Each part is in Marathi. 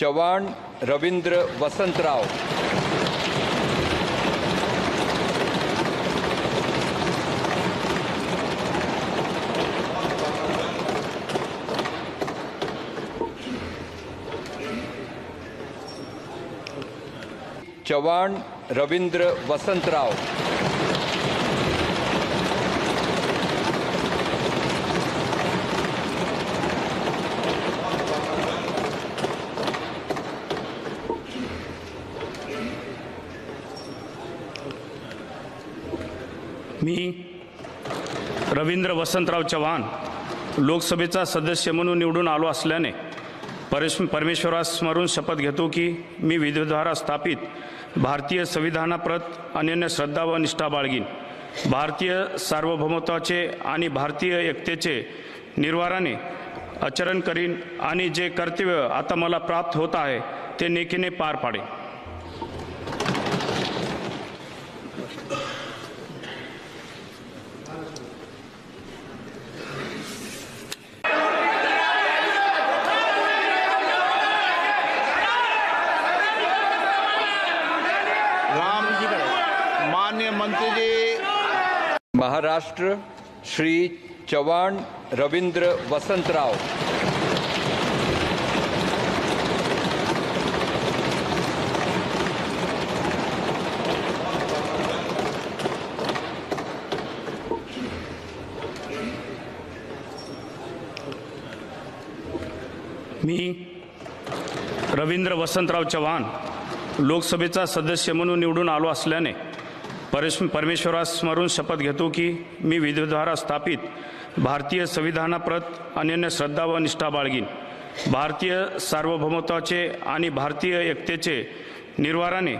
चव्हाण रवींद्र वसंतराव। चव्हाण रवींद्र वसंतराव। मी रवींद्र वसंतराव चव्हाण लोकसभेचा सदस्य म्हणून निवडून आलो असल्याने परेश परमेश्वरास स्मरून शपथ घेतो की मी विधद्वारा स्थापित भारतीय संविधानाप्रत अनन्य श्रद्धा व निष्ठा बाळगीन. भारतीय सार्वभौमत्वाचे आणि भारतीय एकतेचे निर्वाराने आचरण करीन आणि जे कर्तव्य आता मला प्राप्त होत आहे ते नेकीने पार पाडेन. मान्य मंत्री जी महाराष्ट्र श्री चव्हाण रवींद्र वसंतराव। मी रवींद्र वसंतराव चव्हाण लोकसभेचा सदस्य म्हणून निवडून आलो असल्याने परेश परमेश्वरास स्मरून शपथ घेतो की मी विधिद्वारा स्थापित भारतीय संविधानाप्रत अनन्य श्रद्धा व निष्ठा बाळगीन. भारतीय सार्वभौमत्वाचे आणि भारतीय एकतेचे निर्वाराने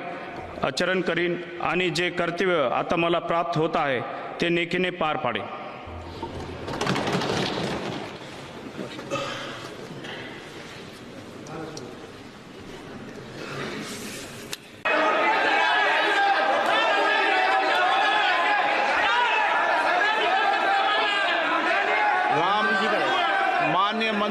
आचरण करीन आणि जे कर्तव्य आता मला प्राप्त होत आहे ते नेकीने पार पाडेन. मान्य मंत्री